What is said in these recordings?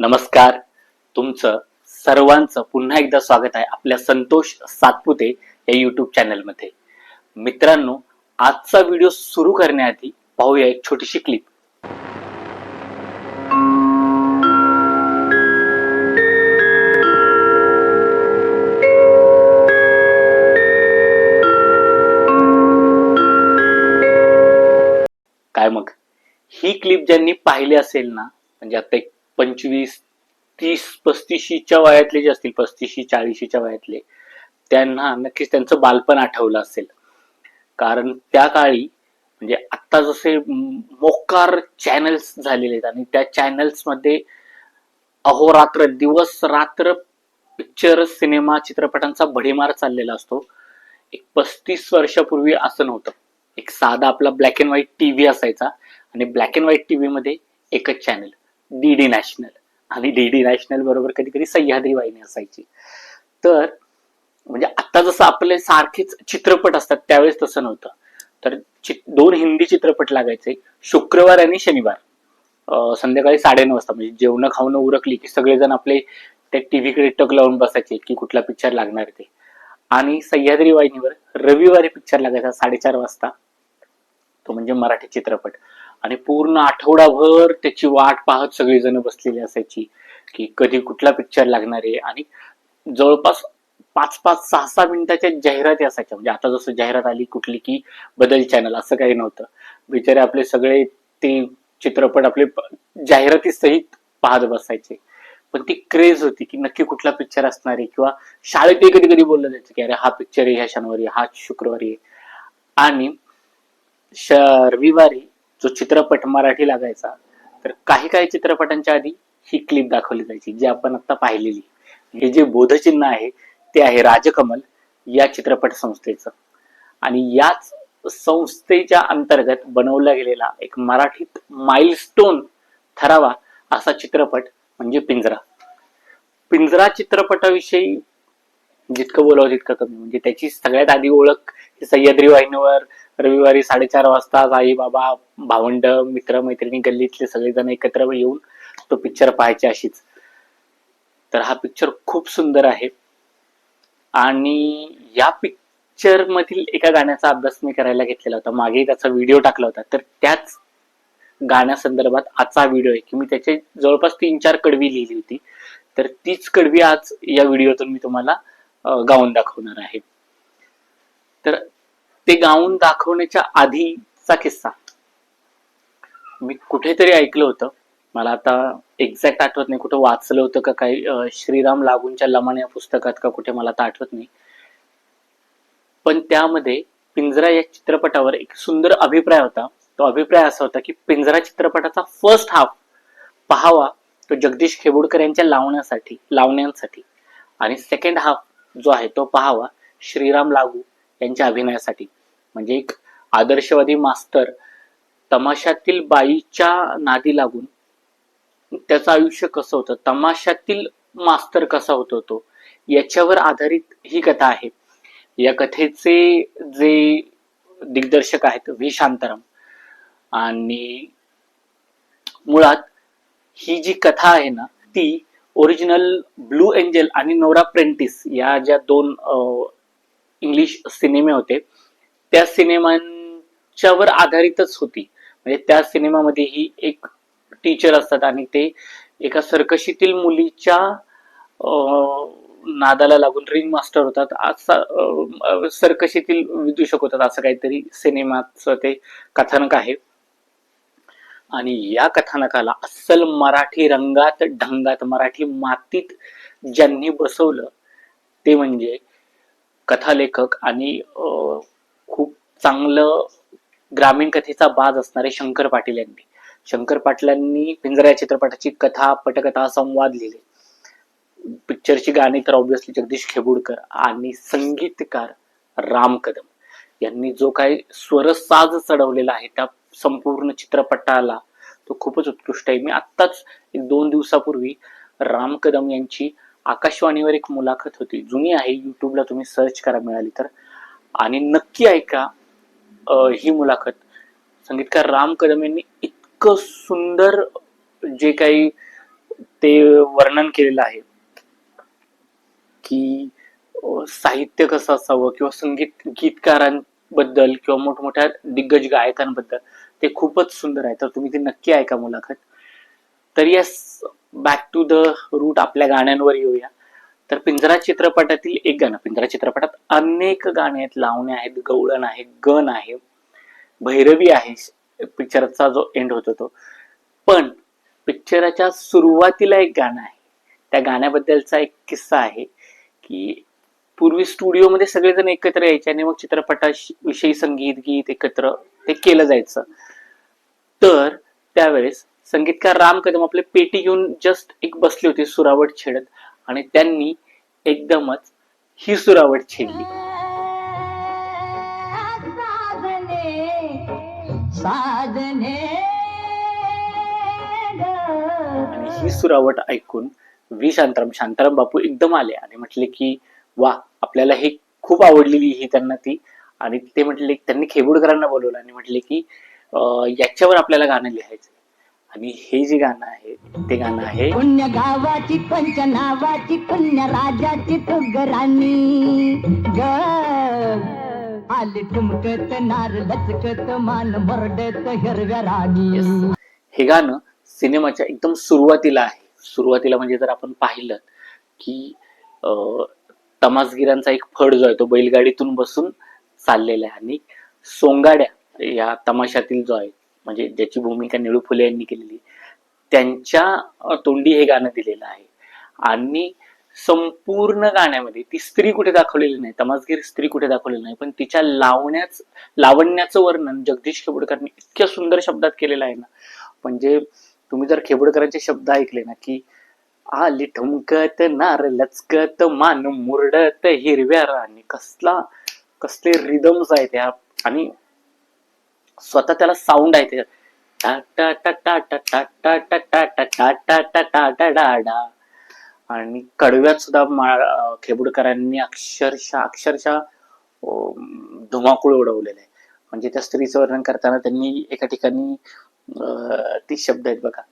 नमस्कार. तुमचं सर्वांचं पुन्हा एकदा स्वागत आहे आपल्या संतोष सातपुते या युट्यूब चॅनलमध्ये मित्रांनो आजचा व्हिडिओ सुरू करण्याआधी पाहूया एक छोटीशी क्लिप काय मग? ही क्लिप ज्यांनी पाहिली असेल ना म्हणजे आता एक पंचवीस तीस पस्तीशीच्या वयातले जे असतील पस्तीशी चाळीशीच्या वयातले त्यांना नक्कीच त्यांचं बालपण आठवलं असेल. कारण त्या काळी म्हणजे आता जसे मोकार चॅनल्स झालेले आहेत आणि त्या चॅनल्समध्ये अहोरात्र दिवस रात्र पिक्चर सिनेमा चित्रपटांचा भडीमार चाललेला असतो. एक पस्तीस वर्षापूर्वी असं नव्हतं. एक साधा आपला ब्लॅक अँड व्हाईट टीव्ही असायचा आणि ब्लॅक अँड व्हाईट टीव्ही मध्ये एकच चॅनल डी डी नॅशनल आणि डी डी नॅशनल बरोबर कधी कधी सह्याद्री वाहिनी असायची. तर म्हणजे आता जसं आपले सारखेच चित्रपट असतात त्यावेळेस तसं नव्हतं. तर दोन हिंदी चित्रपट लागायचे शुक्रवार आणि शनिवार. संध्याकाळी संध्याकाळी साडेनऊ वाजता. म्हणजे जेवण खाऊन उरकली की सगळेजण आपले त्या टीव्हीकडे टक लावून बसायचे की कुठला पिक्चर लागणार ते. आणि सह्याद्री वाहिनीवर रविवारी पिक्चर लागायचा साडेचार वाजता. तो म्हणजे मराठी चित्रपट. आणि पूर्ण आठवडाभर त्याची वाट पाहत सगळीजण बसलेली असायची की कधी कुठला पिक्चर लागणार आहे. आणि जवळपास पाच पाच सहा सहा मिनिटाच्या जाहिराती असायच्या. म्हणजे आता जसं जाहिरात आली कुठली की बदल चॅनल असं काही नव्हतं. बिचारे आपले सगळे ते चित्रपट आपले जाहिरातीसहित जाहिराती सहित पाहत बसायचे. पण ती क्रेज होती की नक्की कुठला पिक्चर असणार आहे किंवा शाळेतही कधी कधी बोललं जायचं की अरे हा पिक्चर आहे ह्या शनिवारी हा शुक्रवारी आहे. आणि रविवारी जो चित्रपट मराठी लागायचा तर काही काही चित्रपटांच्या आधी ही क्लिप दाखवली जायची जी आपण आता पाहिलेली. हे जे बोधचिन्ह आहे ते आहे राजकमल या चित्रपट संस्थेचं. आणि याच संस्थेच्या अंतर्गत बनवला गेलेला एक मराठीत माइलस्टोन ठरावा असा चित्रपट म्हणजे पिंजरा. पिंजरा चित्रपटाविषयी जितकं बोलावं तितकं कमी म्हणजे त्याची सगळ्यात आधी ओळख सह्याद्री वाहिनीवर रविवारी साडेचार वाजता आई बाबा भावंड मित्र मैत्रिणी गल्लीतले सगळेजण एकत्र येऊन तो पिक्चर पाहायचे अशीच. तर हा पिक्चर खूप सुंदर आहे. आणि या पिक्चर मधील एका गाण्याचा अभ्यास मी करायला घेतलेला होता. मागे त्याचा व्हिडिओ टाकला होता. तर त्याच गाण्यासंदर्भात आजचा व्हिडिओ आहे की मी त्याचे जवळपास तीन चार कडवी लिहिली होती. तर तीच कडवी आज या व्हिडिओतून मी तुम्हाला गाऊन दाखवणार आहे. तर ते गाऊन दाखवण्याच्या आधीचा किस्सा. मी कुठेतरी ऐकलं होतं. मला आता एक्झॅक्ट आठवत नाही कुठं वाचलं होतं का काही श्रीराम लागूंच्या लमाण या पुस्तकात का कुठे मला आता आठवत नाही. पण त्यामध्ये पिंजरा या चित्रपटावर एक सुंदर अभिप्राय होता. तो अभिप्राय असा होता की पिंजरा चित्रपटाचा फर्स्ट हाफ पहावा तो जगदीश खेबुडकर यांच्या लावण्यासाठी लावण्यांसाठी. आणि सेकंड हाफ जो आहे तो पहावा श्रीराम लागू त्यांच्या अभिनयासाठी. म्हणजे एक आदर्शवादी मास्तर तमाशातील बाईच्या नादी लागून त्याचं आयुष्य कसं होतं? तमाशातील मास्तर कसा होतो तो याच्यावर आधारित ही कथा आहे. या कथेचे जे दिग्दर्शक आहेत व्ही. शांताराम आणि मुळात ही जी कथा आहे ना ती ओरिजिनल ब्लू एंजल आणि नोरा प्रेंटिस या ज्या दोन इंग्लिश सिनेमे होते. त्या सिनेमांच्यावर आधारितच होती. म्हणजे त्या सिनेमामध्ये ही एक टीचर असतात आणि ते एका सर्कशीतील मुलीच्या नादाला लागून रिंग मास्टर होतात. असा सर्कशीतील विदूषक होतात असं काहीतरी सिनेमाचं ते कथानक आहे. आणि या कथानकाला अस्सल मराठी रंगात ढंगात मराठी मातीत ज्यांनी बसवलं ते म्हणजे कथालेखक आणि खूप चांगलं ग्रामीण कथेचा बाज असणारे शंकर पाटील यांनी. शंकर पाटलांनी पिंजरा या चित्रपटाची कथा पटकथा संवाद लिहिले. पिक्चरची गाणी तर ऑब्विसली जगदीश खेबुडकर आणि संगीतकार राम कदम. यांनी जो काही स्वरसाज चढवलेला आहे त्या संपूर्ण चित्रपटाला तो खूपच उत्कृष्ट आहे. मी आत्ताच एक दोन दिवसापूर्वी राम कदम यांची आकाशवाणीवर एक मुलाखत होती. जुनी आहे युट्यूबला तुम्ही सर्च करा मिळाली तर. आणि नक्की ऐका ही मुलाखत. संगीतकार राम कदम यांनी इतकं सुंदर जे काही ते वर्णन केलेलं आहे की साहित्य कसं असावं किंवा संगीत गीतकारांबद्दल किंवा मोठमोठ्या दिग्गज गायकांबद्दल ते खूपच सुंदर आहे. तर तुम्ही ते नक्की ऐका मुलाखत. तर या बॅक टू द रूट आपल्या गाण्यांवर येऊया. तर पिंजरा चित्रपटातील एक गाणं पिंजरा चित्रपटात अनेक गाणे आहेत. लावणे आहेत गवळण आहे गण आहे भैरवी आहे पिक्चरचा जो एंड होतो तो. पण पिक्चराच्या सुरुवातीला एक गाणं आहे. त्या गाण्याबद्दलचा एक किस्सा आहे की पूर्वी स्टुडिओमध्ये सगळेजण एकत्र यायचे आणि मग चित्रपटाविषयी संगीत गीत एकत्र ते केलं जायचं. तर त्यावेळेस संगीतकार राम कदम आपले पेटी घेऊन जस्ट एक बसली होती सुरावट छेडत. आणि त्यांनी एकदमच ही सुरावट छेडली. आणि ही सुरावट ऐकून व्ही शांताराम शांताराम बापू एकदम आले आणि म्हटले की वा आपल्याला हे खूप आवडलेली ही त्यांना ती. आणि ते म्हटले त्यांनी खेबुडकरांना बोलवलं आणि म्हटले की याच्यावर आपल्याला गाणं लिहायचं आणि हे जे गाणं आहे ते गाणं आहे पुण्य गावाची पंच नावाची पुण्य राजाची तुगराणी ग आली नार लचकत मान मरडत हिरव्या राणी. हे गाणं सिनेमाच्या एकदम सुरुवातीला आहे. सुरुवातीला म्हणजे जर आपण पाहिलं की तमासगिरांचा एक फड जो आहे तो बैलगाडीतून बसून चाललेला आहे आणि सोंगाड्या या तमाशातील जो आहे म्हणजे ज्याची भूमिका निळू फुले यांनी केलेली त्यांच्या तोंडी हे गाणं दिलेलं आहे. आणि संपूर्ण गाण्यामध्ये ती स्त्री कुठे दाखवलेली नाही तमासगीर स्त्री कुठे दाखवलेली नाही पण तिच्या लावण्याच लावण्याचं वर्णन जगदीश खेबडकरांनी इतक्या सुंदर शब्दात केलेलं आहे ना. म्हणजे तुम्ही जर खेबडकरांचे शब्द ऐकले ना की आली ठुमकत नार लचकत मान मुरडत हिरव्या राणी कसला कसले रिदम्स आहेत त्या आणि स्वतः त्याला साऊंड आहे त्याच्यात आणि कडव्यात सुद्धा खेबुडकरांनी अक्षरशः अक्षरशः धुमाकूळ उडवलेले आहे म्हणजे त्या स्त्रीचं वर्णन करताना त्यांनी एका ठिकाणी ती शब्द आहेत बघा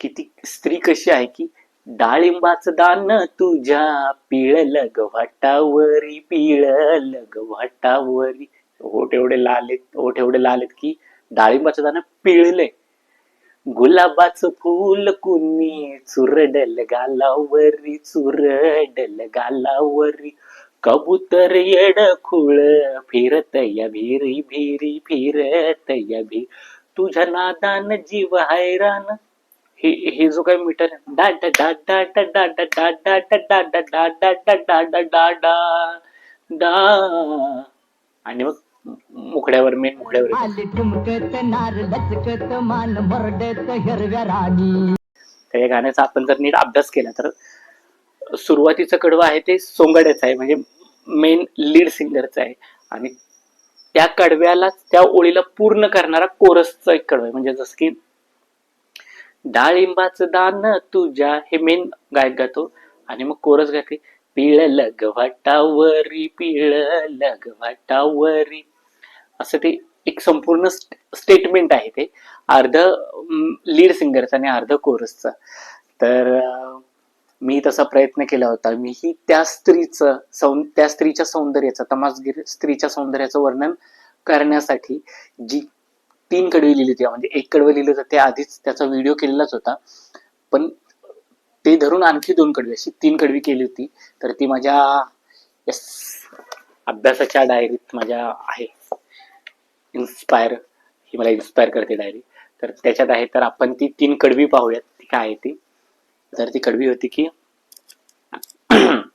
की ती स्त्री कशी आहे की डाळिंबाच दान तुझ्या पिळल पिळ पिळल वाटावरी ओठ एवढे लाल आहेत ओठ एवढे लाल आहेत की डाळिंबाचं दाणं पिळलंय गुलाबाचं फुल कुणी चुरडल गालावरी चुरडल गालावरी कबूतर येड खुळ फिरत या भिरी भिरी फिरत या भी तुझ्या नादान जीव हैराण हे हे जो काही मीटर आहे, डा डा डा डा डा डा डा डा डा डा डा डा आणि मग मुखड्यावर मेन गाण्याचा आपण जर नीट अभ्यास केला तर सुरुवातीचं कडवं आहे ते सोंगाड्याचं आहे म्हणजे मेन लीड सिंगरचं आहे. आणि त्या कडव्याला त्या ओळीला पूर्ण करणारा कोरसचं एक कडवं आहे. म्हणजे जसं की डाळिंबाचं दान तुझ्या हे मेन गायक गातो. आणि मग कोरस गाते पिळलं गव्हाटावरी पिळलं गव्हाटावरी असं ते एक संपूर्ण स्टेटमेंट आहे ते. अर्ध लीड सिंगरचं आणि अर्ध कोरसचं तर मी तसा प्रयत्न केला होता. मीही त्या स्त्रीचं सौ त्या स्त्रीच्या सौंदर्याचं तमासगीर स्त्रीच्या सौंदर्याचं वर्णन करण्यासाठी जी तीन कडवी लिहिली होती म्हणजे एक कडवं लिहिलं होतं ते आधीच त्याचा व्हिडिओ केलेलाच होता. पण ते धरून आणखी दोन कडवी अशी तीन कडवी केली होती. तर ती माझ्या अभ्यासाच्या डायरीत माझ्या आहे. इन्स्पायर ही मला इन्स्पायर करते डायरी तर त्याच्यात आहे तर आपण ती तीन कडवी पाहूयात. ती काय आहे ती? तर ती कडवी होती की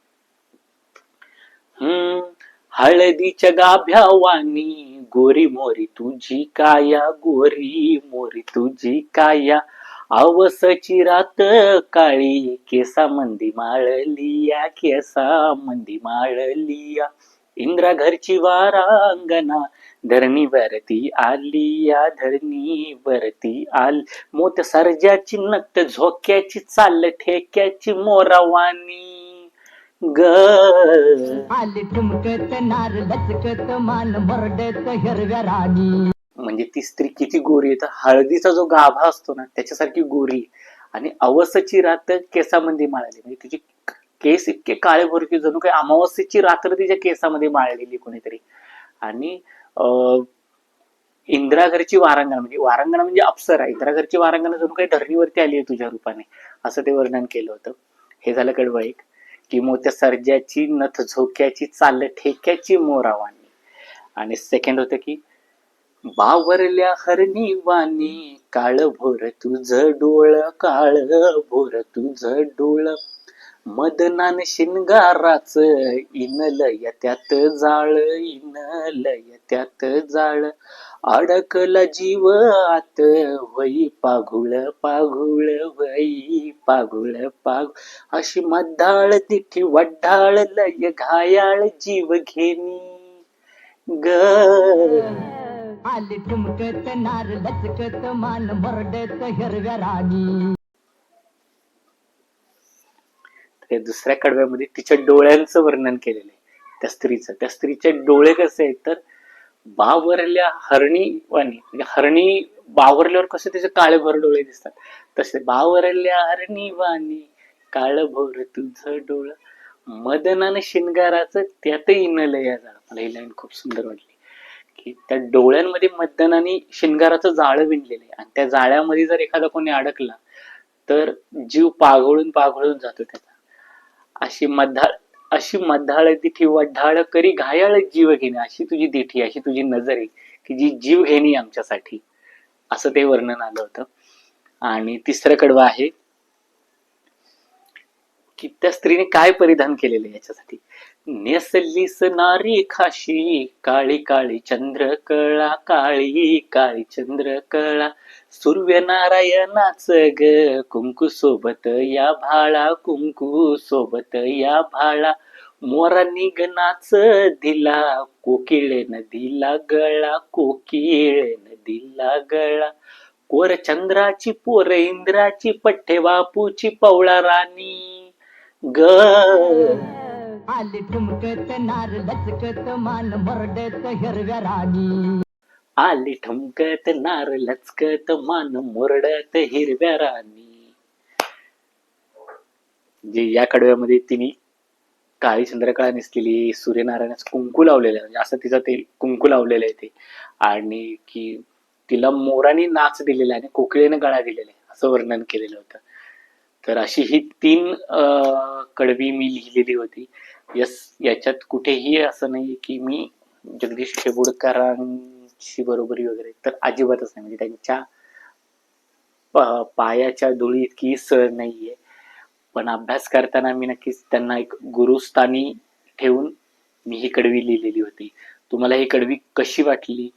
हळदीच्या गाभ्यावानी गोरी मोरी तुझी काया गोरी मोरी तुझी काया अवसची रात काळी केसा मंदी माळलिया केसा मंदी माळलिया. इंद्रा घरची वारांगणा धरणी वरती आलिया धरणी वरती आल. मोत सर्जाची नक्त झोक्याची चाल ठेक्याची मोरावानी. ग. आली ठुमकत नार लचकत मान मरडत हिरव्या राणी. म्हणजे ती स्त्री किती गोरी आहे? तर हळदीचा जो गाभा असतो ना त्याच्यासारखी गोरी. आणि अवसची रात केसामध्ये माळली म्हणजे तिची केस इतके काळे भोर की जणू काही अमावस्येची रात्र तिच्या केसामध्ये माळलेली कोणीतरी. आणि इंदिराघरची वारांगण म्हणजे वारांगण म्हणजे अप्सरा. इंदिराघरची वारांगण जणू काही धरणीवरती आली आहे तुझ्या रूपाने. असं ते वर्णन केलं होतं. हे झालं कडवं एक की मोत्या सर्जाची नथ झोक्याची चाल ठेक्याची मोरावानी. आणि सेकंड होतं की बावरल्या हरणी वाणी काळ भोर तुझ डोळ काळ भोर तुझ डोळ. मदनान शिंगाराच इनलय त्यात जाळ इनलय त्यात जाळ. अडकला जीव आत वई पाघुळ पाघुळ वई पाघुळ पाघ अशी मधाळ तिठी वड्डाळ लय घायाळ जीव घेणी. ग. आली ठुमकत नार लचकत मान मरडत हिरव्या राणी. त्या दुसऱ्या कडव्यामध्ये तिच्या डोळ्यांचं वर्णन केलेलं आहे. त्या स्त्रीचं. त्या स्त्रीचे डोळे कसे आहेत तर बावरल्या हरणी वाणी म्हणजे हरणी बावरल्यावर कसे त्याचे काळेभर डोळे दिसतात. तसे बावरल्या हरणी वाणी काळभर तुझं डोळ. मदनानं शिंगाराचं त्यातही इनलं या झाड मला ही लाईन खूप सुंदर वाटली. की त्या डोळ्यांमध्ये मदनाने शिंगाराचं जाळं विणलेलं आहे. आणि त्या जाळ्यामध्ये जर एखादा कोणी अडकला तर जीव पाघळून पाघळून जातो त्याचा. अशी मधाळ अशी मधाळ दिठी वढाळ करी घायाळ जीव घेणे. अशी तुझी दिठी अशी तुझी नजर आहे की जी जीव घेणी आमच्यासाठी. असं ते वर्णन आलं होतं. आणि तिसरं कडवं आहे की त्या स्त्रीने काय परिधान केलेलं आहे याच्यासाठी? नेसलिसनारी खाशी काळी काळी चंद्र कळा काळी काळी चंद्र कळा सूर्यनारायणाच ग कुंकू सोबत या भाळा कुंकू सोबत या भाळा. मोरा निघनाच दिला कोकिळेन दिला गळा कोकिळेन दिला गळा. कोर चंद्राची पोर इंद्राची पठ्ठे बापूची पवळा राणी. ग. आली ठुमकत नार लचकत मान मरडत हिरव्या राणी. आली ठुमकत नार लचकत मान मोरडत हिरव्या राणी. जे या कडव्यामध्ये तिने काळी चंद्रकळा नेसलेली सूर्यनारायणाचं कुंकू लावलेलं आहे. म्हणजे असं तिचं ते कुंकू लावलेलं आहे ते. आणि की तिला मोराने नाच दिलेला आहे आणि कोकिळेनं गळा दिलेला आहे. असं वर्णन केलेलं होतं. तर अशी ही तीन अं, कडवी मी लिहिलेली होती. यस याच्यात कुठेही असं नाही की मी जगदीश शेबुडकरांची बरोबरी वगैरे तर अजिबातच नाही. म्हणजे त्यांच्या पायाच्या धुळी इतकी सळ नाहीये. पण अभ्यास करताना मी नक्कीच त्यांना एक गुरुस्थानी ठेवून मी ही कडवी लिहिलेली होती. तुम्हाला ही कडवी कशी वाटली?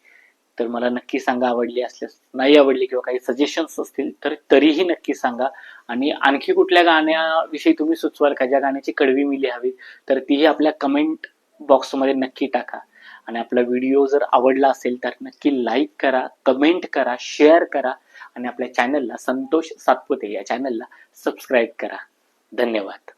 तर मला नक्की सांगा आवडली असल्यास नाही आवडली किंवा काही सजेशन्स असतील तर तरीही नक्की सांगा. आणि आणखी कुठल्या गाण्याविषयी तुम्ही सुचवाल का? ज्या गाण्याची कडवी मी लिहावी तर तीही आपल्या कमेंट बॉक्समध्ये नक्की टाका. आणि आपला व्हिडिओ जर आवडला असेल तर नक्की लाईक करा कमेंट करा शेअर करा. आणि आपल्या चॅनलला संतोष सातपुते या चॅनलला सबस्क्राईब करा. धन्यवाद.